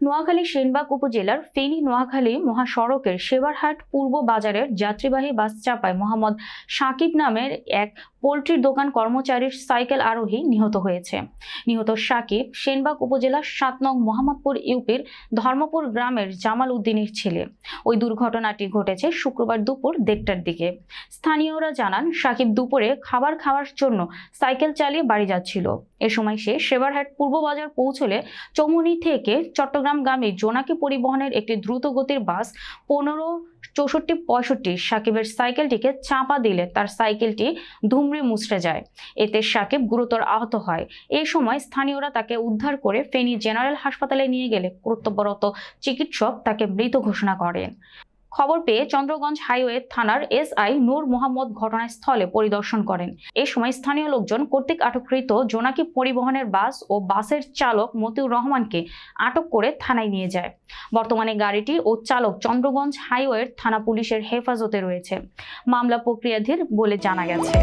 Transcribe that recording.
নোয়াখালী সেনবাগ উপজেলার ফেনী নোয়াখালী মহাসড়কের সেবারহাট পূর্ব বাজারের যাত্রীবাহী বাস চাপায় মোহাম্মদ সাকিব নামের এক পোলট্রির দোকান কর্মচারীর সাইকেল আরোহী নিহত হয়েছে। নিহত সাকিব সেনবাগ উপজেলার সাত নং মোহাম্মদপুর ইউপির ধর্মপুর গ্রামের জামাল উদ্দিনের ছেলে। ওই দুর্ঘটনাটি ঘটেছে শুক্রবার দুপুর দেড়টার দিকে। স্থানীয়রা জানান, সাকিব দুপুরে খাবার খাওয়ার জন্য সাইকেল চালিয়ে বাড়ি যাচ্ছিল। এ সময় সে সেবারহাট পূর্ব বাজার পৌঁছলে চৌমুনি থেকে চট্টগ্রামগামী জোনাকি পরিবহনের একটি দ্রুতগতির বাস পনেরো চৌষট্টি, পঁয়ষট্টি সাকিবের সাইকেলটিকে চাপা দিলে তার সাইকেলটি ধুমড়ে মুচড়ে যায়। এতে সাকিব গুরুতর আহত হয়। এই সময় স্থানীয়রা তাকে উদ্ধার করে ফেনী জেনারেল হাসপাতালে নিয়ে গেলে কর্তব্যরত চিকিৎসক তাকে মৃত ঘোষণা করেন। খবর পেয়ে চন্দ্রগঞ্জ হাইওয়ে থানার এসআই নূর মোহাম্মদ ঘটনাস্থলে পরিদর্শন করেন। এ সময় স্থানীয় লোকজন কর্তৃক আটককৃত জোনাকি পরিবহনের বাস ও বাসের চালক মতিউর রহমানকে আটক করে থানায় নিয়ে যায়। বর্তমানে গাড়িটি ও চালক চন্দ্রগঞ্জ হাইওয়ের থানা পুলিশের হেফাজতে রয়েছে। মামলা প্রক্রিয়াধীন বলে জানা গেছে।